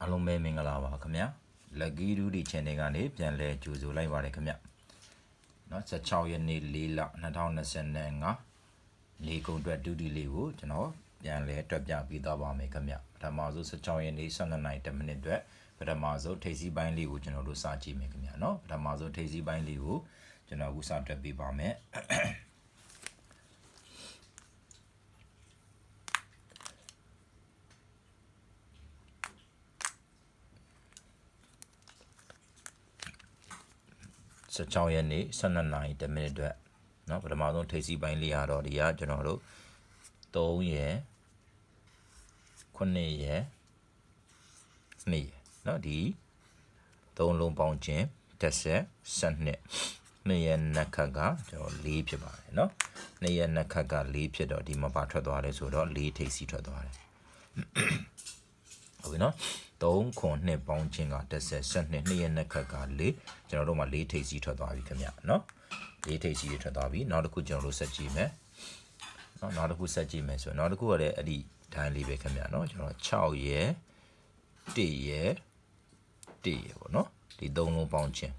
အားလုံးပဲမင်္ဂလာပါခင်ဗျာ Lucky Duty Channel ကနေပြန်လဲကြိုဆိုလိုက်ပါတယ်ခင်ဗျเนาะ16ရက်နေ့4လ2025နေကုံအတွက်ဒုတိလေးကိုကျွန်တော်ပြန်လဲတွက်ပြပေးသွားပါမယ်ခင်ဗျပထမဆုံး16ရက်နေ့12နိုင်10မိနစ်အတွက်ပထမဆုံးထိပ်စီးပိုင်းလေးကိုကျွန်တော်တို့စကြည့်မယ်ခင်ဗျเนาะပထမဆုံးထိပ်စီးပိုင်းလေးကိုကျွန်တော်အခုစတွက်ပေးပါမယ် 16ရက်နေ့12နာရီ10မိနစ်အတွက်เนาะပထမဆုံးထိပ်စီးပိုင်းလေးရတော့ဒီကကျွန်တော်တို့3ရယ်9ရယ်2ရယ်เนาะဒီ3လုံးပေါင်းခြင်းတက်ဆက်12နှစ်ရက်နှစ်ခတ်ကကျွန်တော်4ဖြစ်ပါတယ်เนาะနှစ်ရက်နှစ်ခတ်က4ဖြစ်တော့ဒီမှာပါထွက်သွားတယ်ဆိုတော့4ထိပ်စီးထွက်သွားတယ် ဟုတ်ပြီနော် 3ခွန်နှစ်ပေါင်းချင်းက10 12နှစ်ရက်နှစ်ခက်က4ကျွန်တော်တို့မှာ4ထိပ်စီးထွက်သွားပြီခင်ဗျနော်4ထိပ်စီးထွက်သွားပြီနောက်တစ်ခုကျွန်တော်တို့ဆက်ကြည့်မယ်နော်နောက်တစ်ခုဆက်ကြည့်မယ်ဆိုတော့နောက်တစ်ခုကလည်းအဲ့ဒီဒိုင်းလေးပဲခင်ဗျနော်ကျွန်တော်6ရယ်1ရယ်1ရယ်ပေါ့နော်ဒီ3လုံးပေါင်းချင်း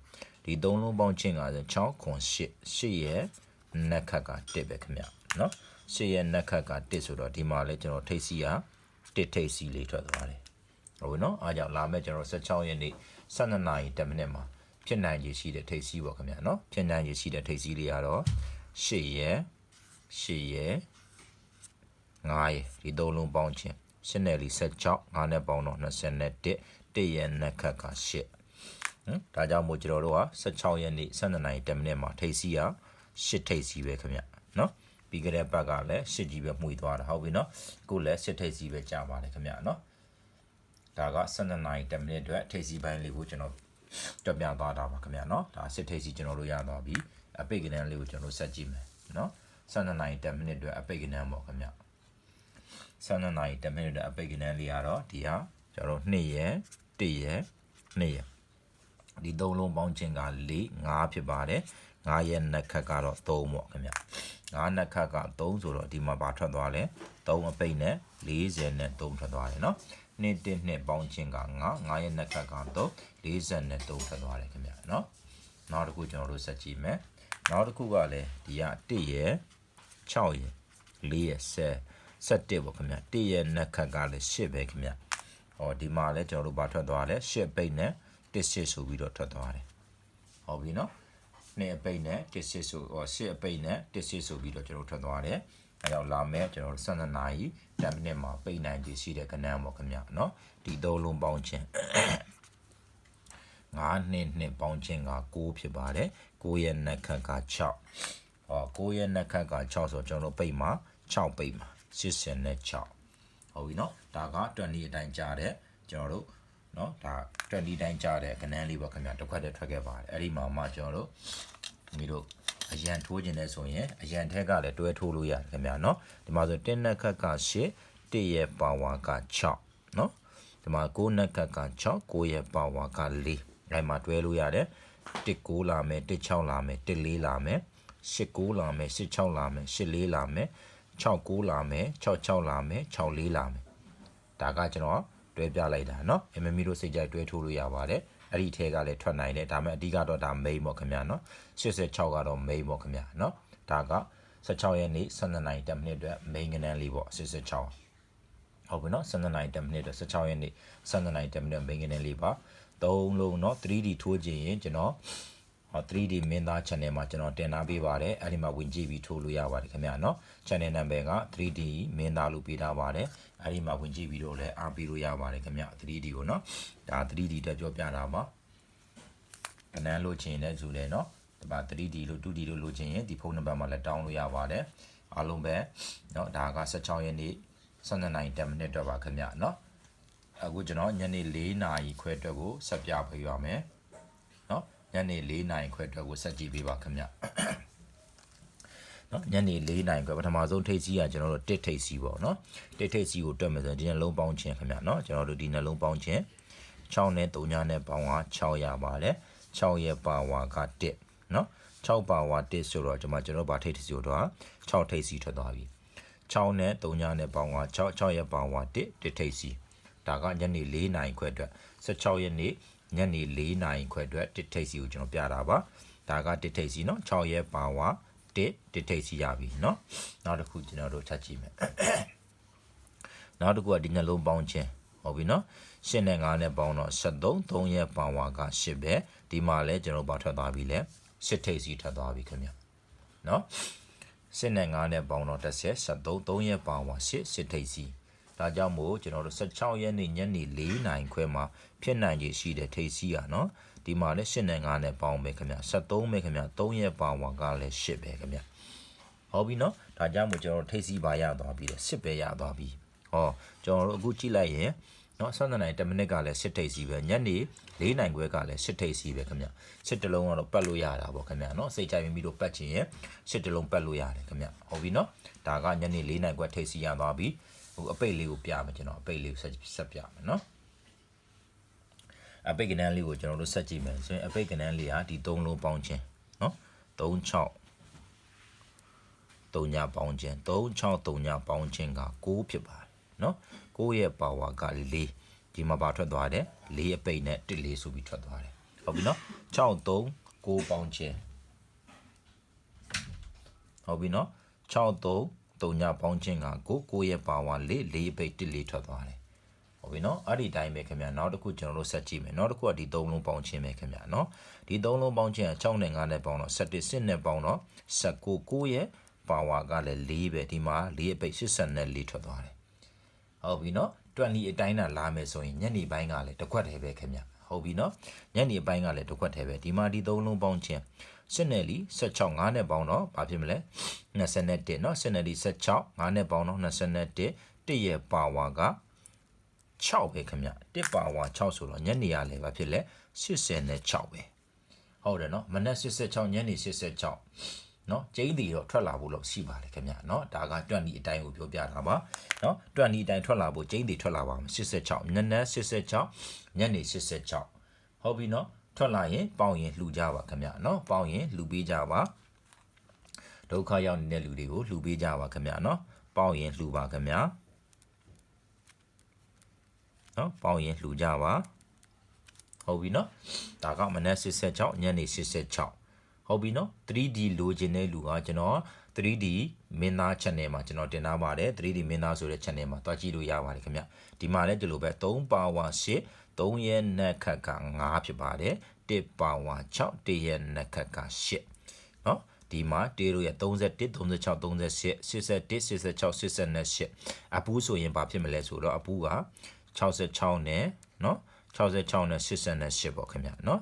ဒီ3လုံးပေါင်းချင်းက6ခွန်8 8ရယ်နှစ်ခက်က1ပဲခင်ဗျနော်8ရယ်နှစ်ခက်က1ဆိုတော့ဒီမှာလည်းကျွန်တော်ထိပ်စီးက1ထိပ်စီးလေးထွက်သွားတယ် ဟုတ်ပြီနော်အားကြောင့်လာမဲ့ကျွန်တော်16ရက်နေ့12နာရီ10မိနစ်မှာဖြစ်နိုင်ရရှိတဲ့ထိပ်စီးပေါ့ခင်ဗျာနော်ဖြစ်နိုင်ရရှိတဲ့ထိပ်စီးလေးကတော့8ရက်8ရက်9ရက်ဒီသုံးလုံးပေါင်းချင်း8နဲ့လီ16 9နဲ့ပေါင်းတော့21 1ရက်နှစ်ခက်က8ဟမ်ဒါကြောင့်မို့ကျွန်တော်တို့က16ရက်နေ့12နာရီ10မိနစ်မှာထိပ်စီးက8ထိပ်စီးပဲခင်ဗျာနော်ပြီးကြတဲ့ဘက်ကလည်း8ကြီးပဲမှုီသွားတာဟုတ်ပြီနော်အခုလည်း8ထိပ်စီးပဲကြာပါတယ်ခင်ဗျာနော် ဒါက12နာရီ10မိနစ်အတွက်ထိပ်စီပိုင်းလေးကိုကျွန်တော်တွက်ပြသွားတာပါခင်ဗျာเนาะဒါစစ်ထိပ်စီကျွန်တော်တို့ရသွားပြီအပိတ်ကနန်းလေးကိုကျွန်တော်ဆက်ကြည့်မယ်เนาะ12နာရီ10မိနစ်အတွက်အပိတ်ကနန်းပေါ့ခင်ဗျာ12နာရီ10မိနစ်အတွက်အပိတ်ကနန်းလေးကတော့ဒီဟာကျွန်တော်တို့2ရက်1ရက်2ရက်ဒီသုံးလုံးပေါင်းခြင်းက4 5ဖြစ်ပါတယ်9ရက်နှစ်ခတ်ကတော့3ပေါ့ခင်ဗျ9နှစ်ခတ်က3ဆိုတော့ဒီမှာပါထွက်သွားလဲ3အပိတ်နဲ့40နဲ့3ထွက်သွားတယ်เนาะ နှစ်တစ်နှစ်ပေါင်းခြင်းက9 9ရဲ့နှက်ခတ်ကတော့43ထွက်သွားတယ်ခင်ဗျာနော်နောက်တစ်ခုကျွန်တော်တို့ဆက်ကြည့်မယ်နောက်တစ်ခုကလည်းဒီက1ရဲ့6ရဲ့4ရဲ့10 17ပေါ့ခင်ဗျာ1ရဲ့နှက်ခတ်ကလည်း10ပဲခင်ဗျာဟောဒီမှာလည်းကျွန်တော်တို့ဘာထွက်သွားလဲ10ပိတ်နဲ့18ဆိုပြီးတော့ထွက်သွားတယ်ဟုတ်ပြီနော်နှစ်အပိတ်နဲ့18ဆိုဟော10အပိတ်နဲ့18ဆိုပြီးတော့ကျွန်တော်ထွက်သွားတယ် အဲကြောင့်လာမဲ့ကျွန်တော်12နာရီ10မိနစ်မှာပိတ်နိုင်ခြေရှိတဲ့ကဏ္ဍပေါ့ခင်ဗျာနော်။ဒီသုံးလုံးပေါင်းခြင်း9နှစ်နှစ်ပေါင်းခြင်းက9ဖြစ်ပါတယ်။9ရဲ့နှစ်ခတ်က6ဟော9ရဲ့နှစ်ခတ်က6ဆိုကျွန်တော်တို့ပိတ်မှာ6ပိတ်မှာ80နဲ့6ဟုတ်ပြီနော်။ဒါက20အတိုင်းကြားတဲ့ကျွန်တော်တို့နော်ဒါ20တိုင်းကြားတဲ့ကဏ္ဍလေးပေါ့ခင်ဗျာတစ်ခွက်တည်းထွက်ခဲ့ပါတယ်အဲ့ဒီမှာမှကျွန်တော်တို့မိတို့ အရန်ထိုးခြင်းနဲ့ဆိုရင်အရန်ထက်ကလည်းတွဲထိုးလို့ရတယ်ခင်ဗျာနော်ဒီမှာဆိုတင်းနှစ်ခက်က8တစ်ရဲ့ပါဝါက6နော်ဒီမှာ9နှစ်ခက်က6 9ရဲ့ပါဝါက4အဲ့မှာတွဲလို့ရတယ်တစ်9လာမယ်တစ်6လာမယ်တစ်4လာမယ်8 9လာမယ်8 6လာမယ်8 4လာမယ်6 9လာမယ်6 6လာမယ်6 4လာမယ်ဒါကကျွန်တော်တွဲပြလိုက်တာเนาะအမမီတို့စိတ်ကြိုက်တွဲထိုးလို့ရပါတယ် အဲ့ဒီထဲကလည်းထွက်နိုင်တယ်ဒါပေမဲ့အဓိကတော့ဒါ main ပေါ့ခင်ဗျာနော်86ကတော့ main ပေါ့ခင်ဗျာနော်ဒါက16ရက်နေ့12နိုင်10မိနစ်အတွက် main ကဏ္ဍလေးပေါ့86ဟုတ်ပြီနော်12နိုင်10မိနစ်အတွက်16ရက်နေ့12နိုင်10မိနစ် main ကဏ္ဍလေးပါ၃လုံးနော် 3D ထိုးကြည့်ရင်ကျွန်တော် 3D မင်းသား channel မှာကျွန်တော်တင်ထားပေးပါတယ်အဲ့ဒီမှာဝင်ကြည့်ပြီးထိုးလို့ရပါတယ်ခင်ဗျာเนาะ channel number က 3D မင်းသားလို့ပေးထားပါတယ်အဲ့ဒီမှာဝင်ကြည့်ပြီးတော့လည်းအားပေးလို့ရပါတယ်ခင်ဗျ 3D ကိုเนาะဒါ 3D တက်ပြောပြတာပါကနန်းလို့ချင်တဲ့ဇူလဲเนาะဒီမှာ 3D လို့ 2D လို့လိုချင်ရင်ဒီဖုန်းနံပါတ်မှာလည်းတောင်းလို့ရပါတယ်အားလုံးပဲเนาะဒါက16ရက်နေ့12နိုင်10မိနစ်တော့ပါခင်ဗျเนาะအခုကျွန်တော်ညနေ4နာရီခွဲအတွက်ကိုဆက်ပြပေးပါမယ်เนาะ ညနေ4နာရီခွဲအတွက်ကိုဆက်ကြည့်ပေးပါခင်ဗျနော်ညနေ4နိုင်ခွဲပထမဆုံးထိပ်စီးကကျွန်တော်တို့တစ်ထိပ်စီးပေါ့နော်တစ်ထိပ်စီးကိုတွက်မယ်ဆိုရင်ဒီနှလုံးပေါင်းခြင်းခင်ဗျနော်ကျွန်တော်တို့ဒီနှလုံးပေါင်းခြင်း6နဲ့3ညနဲ့ပေါင်းက6ရပါတယ်6ရဲ့ပါဝါက1နော်6ပါဝါ1ဆိုတော့ကျွန်မကျွန်တော်ဗာထိပ်စီကိုတော့6ထိပ်စီထွက်သွားပြီ6နဲ့3ညနဲ့ပေါင်းက6 6ရဲ့ပါဝါ1တစ်ထိပ်စီဒါဒါကညနေ4နာရီခွဲအတွက်16ရက်နေ့ ညနေ4နာရီခွဲအတွက်တစ်ထိပ်စီကိုကျွန်တော်ပြတာပါဒါကတစ်ထိပ်စီเนาะ6ရက်ပါဝါတစ်တစ်ထိပ်စီရပြီเนาะနောက်တစ်ခုကျွန်တော်တို့ထပ်ကြည့်မယ် နောက်တစ်ခုကဒီညလုံးပေါင်းခြင်းဟုတ်ပြီနော်ရှင်းနဲ့9နဲ့ပေါင်းတော့73 3ရဲ့ပါဝါက10ပဲဒီမှာလဲကျွန်တော်ပါထွက်သွားပြီလဲ10ထိပ်စီထွက်သွားပြီခင်ဗျနော်ရှင်းနဲ့9နဲ့ပေါင်းတော့30 73 3ရဲ့ပါဝါ10 10ထိပ်စီ ဒါကြောင့်မို့ကျွန်တော်တို့16ရက်နေ့ညနေ4နာရီခွဲမှာဖြစ်နိုင်ခြေရှိတဲ့ထိပ်စီอ่ะနော်ဒီမှာလဲ8နဲ့9နဲ့ပေါင်းပဲခင်ဗျ73ပဲခင်ဗျ3ရဲ့ပါဝါကလည်း10ပဲခင်ဗျဟုတ်ပြီနော်ဒါကြောင့်မို့ကျွန်တော်တို့ထိပ်စီပါရသွားပြီလေ10ပဲရသွားပြီဟောကျွန်တော်တို့အခုကြည့်လိုက်ရင်နော်12နိုင်10မိနစ်ကလည်း10ထိပ်စီပဲညနေ4နိုင်ခွဲကလည်း10ထိပ်စီပဲခင်ဗျ10တလုံးကတော့ပတ်လို့ရတာပေါ့ခင်ဗျနော်စိတ်ကြိုက်ပြီးတော့ပတ်ချင်ရင်10တလုံးပတ်လို့ရတယ်ခင်ဗျဟုတ်ပြီနော်ဒါကညနေ4နိုင်ခွဲထိပ်စီရသွားပြီ ဟိုအပိတ်လေးကိုပြမယ်ကျွန်တော်အပိတ်လေးကိုဆက်ဆက်ပြမယ်နော်အပိတ်ကဏ္ဍလေးကိုကျွန်တော်တို့ဆက်ကြည့်မယ်ဆိုရင်အပိတ်ကဏ္ဍလေးဟာဒီ၃လုံးပေါင်းခြင်းနော်36 3ညပေါင်းခြင်း36 3ညပေါင်းခြင်းက6ဖြစ်ပါတယ်နော်6ရဲ့ပါဝါက4ဒီမှာပါထွက်သွားတယ်4အပိတ်နဲ့1 4ဆိုပြီးထွက်သွားတယ်ဟုတ်ပြီနော်6 3 6ပေါင်းခြင်းဟုတ်ပြီနော်6 3 3ညပေါင်းခြင်းက9 9ရဲ့ပါဝါ4 4အပိတ်1 4ထွက်သွားတယ်ဟုတ်ပြီနော်အဲ့ဒီတိုင်းပဲခင်ဗျာနောက်တစ်ခုကျွန်တော်တို့ဆက်ကြည့်မယ်နောက်တစ်ခုကဒီ၃လုံးပေါင်းခြင်းပဲခင်ဗျာနော်ဒီ၃လုံးပေါင်းခြင်းက6နဲ့9နဲ့ပေါင်းတော့17 10နဲ့ပေါင်းတော့19 9ရဲ့ပါဝါကလည်း၄ပဲဒီမှာ၄အပိတ်84ထွက်သွားတယ်ဟုတ်ပြီနော်20အတိုင်းတာလာမယ်ဆိုရင်ညနေပိုင်းကလည်းတစ်ခွက်တည်းပဲခင်ဗျ ဟုတ်ပြီနော်ညနေပိုင်းကလည်းတစ်ခွက်ထဲပဲဒီမှာဒီသုံးလုံးပေါင်းခြင်း7နဲ့လီ16 9နဲ့ပေါင်းတော့ဘာဖြစ်မလဲ21နော်7နဲ့လီ16 9နဲ့ပေါင်းတော့21 1ရဲ့ပါဝါက6ပဲခင်ဗျ1ပါဝါ6ဆိုတော့ညနေရလဲဘာဖြစ်လဲ86ပဲဟုတ်တယ်နော်မနက်86ညနေ86 နော်ကျိန်းတီတော့ထွက်လာဖို့လောက်ရှိပါလေခင်ဗျာနော်ဒါက20အတိုင်းကိုပြောပြတာပါနော်20အတိုင်းထွက်လာဖို့ကျိန်းတီထွက်လာပါမယ်86နက်နက်86ညနေ86ဟုတ်ပြီနော်ထွက်လာရင်ပေါင်ရင်လှူကြပါခင်ဗျာနော်ပေါင်ရင်လှူပေးကြပါဒုက္ခရောက်နေတဲ့လူတွေကိုလှူပေးကြပါခင်ဗျာနော်ပေါင်ရင်လှူပါခင်ဗျာနော်ပေါင်ရင်လှူကြပါဟုတ်ပြီနော်ဒါကမနက်86ညနေ86 ဟုတ်ပြီနော် 3D လိုချင်တဲ့လူကကျွန်တော် 3D မင်းသား channel မှာကျွန်တော်တင်ထားပါတယ် 3D မင်းသားဆိုတဲ့ channel မှာတွားကြည့်လို့ရပါတယ်ခင်ဗျဒီမှာလည်းဒီလိုပဲ3ပါဝါ8 3ရဲ့နက်ခက်က9ဖြစ်ပါတယ်1ပါဝါ6 1ရဲ့နက်ခက်က8နော်ဒီမှာတေးတို့ရဲ့31 36 38 81 86 88အပူးဆိုရင်ဘာဖြစ်မလဲဆိုတော့အပူးက66နဲ့နော်66နဲ့88ပေါ့ခင်ဗျနော်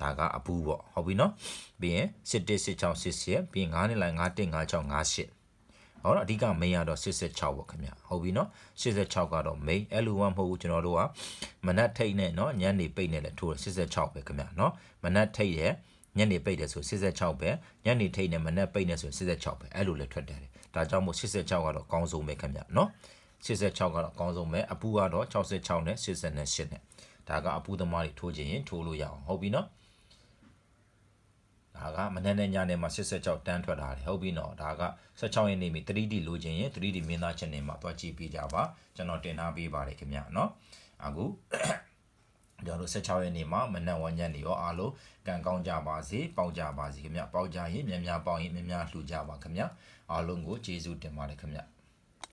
ဒါကအပူးပေါ့ဟုတ်ပြီနော်ပြီးရင်71 66 68ပြီးရင်9နှစ်လိုက်51 56 58ဟုတ်တော့အဓိက main ကတော့86ပေါ့ခင်ဗျဟုတ်ပြီနော်86ကတော့ main L1 မဟုတ်ဘူးကျွန်တော်တို့ကမနက်ထိတ်နဲ့နော်ညနေပိတ်နဲ့လည်းထိုးတယ်86ပဲခင်ဗျနော်မနက်ထိတ်ရဲ့ညနေပိတ်တယ်ဆို86ပဲညနေထိတ်နဲ့မနက်ပိတ်နဲ့ဆို86ပဲအဲ့လိုလည်းထွက်တယ်ဒါကြောင့်မို့86ကတော့အကောင်းဆုံးပဲခင်ဗျနော်86ကတော့အကောင်းဆုံးပဲအပူကတော့66နဲ့68နဲ့ဒါကအပူသမားတွေထိုးခြင်းရင်ထိုးလို့ရအောင်ဟုတ်ပြီနော် ဒါကမနေ့နဲ့ညနေမှာ86တန်းထွက်လာတယ်ဟုတ်ပြီနော်ဒါက16ရက်နေ့မှာ 3D လိုချင်ရင် 3D မင်းသား channel မှာတွားကြည့်ပေးကြပါကျွန်တော်တင်ထားပေးပါတယ်ခင်ဗျာနော်အခုကျွန်တော်16ရက်နေ့မှာမနက်ဝညနေရောအားလုံးကံကောင်းကြပါစေပေါက်ကြပါစေခင်ဗျပေါက်ကြရင်မြန်များပေါက်ရင်မြန်များလှူကြပါခင်ဗျအားလုံးကိုကျေးဇူးတင်ပါတယ်ခင်ဗျ